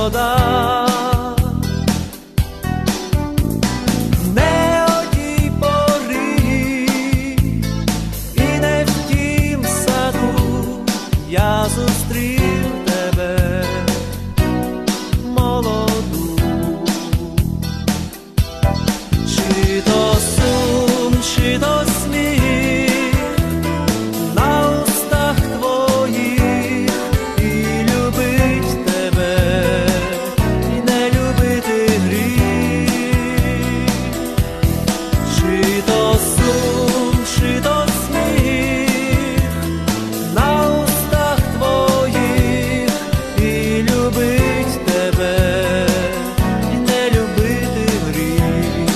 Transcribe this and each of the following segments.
вода. Не одій пори і не в тім саду я зустрів тебе молоду, чи то сум, чи то. То сум, сміх на устах твоїх і любить тебе, не любити гріх.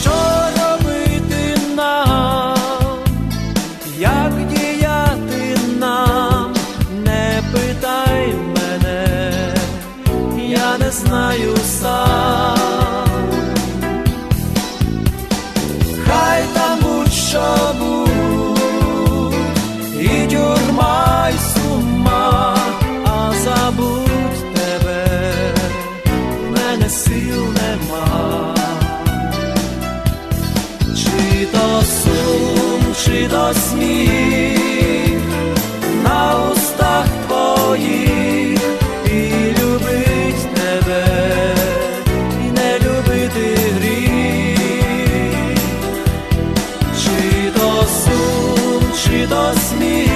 Що робити нам, як діяти не питай мене, я не знаю сам. сил нема, чи то сум, чи то сміх на устах твоїх і любить тебе, і не любити гріх, чи то сум, чи то сміх.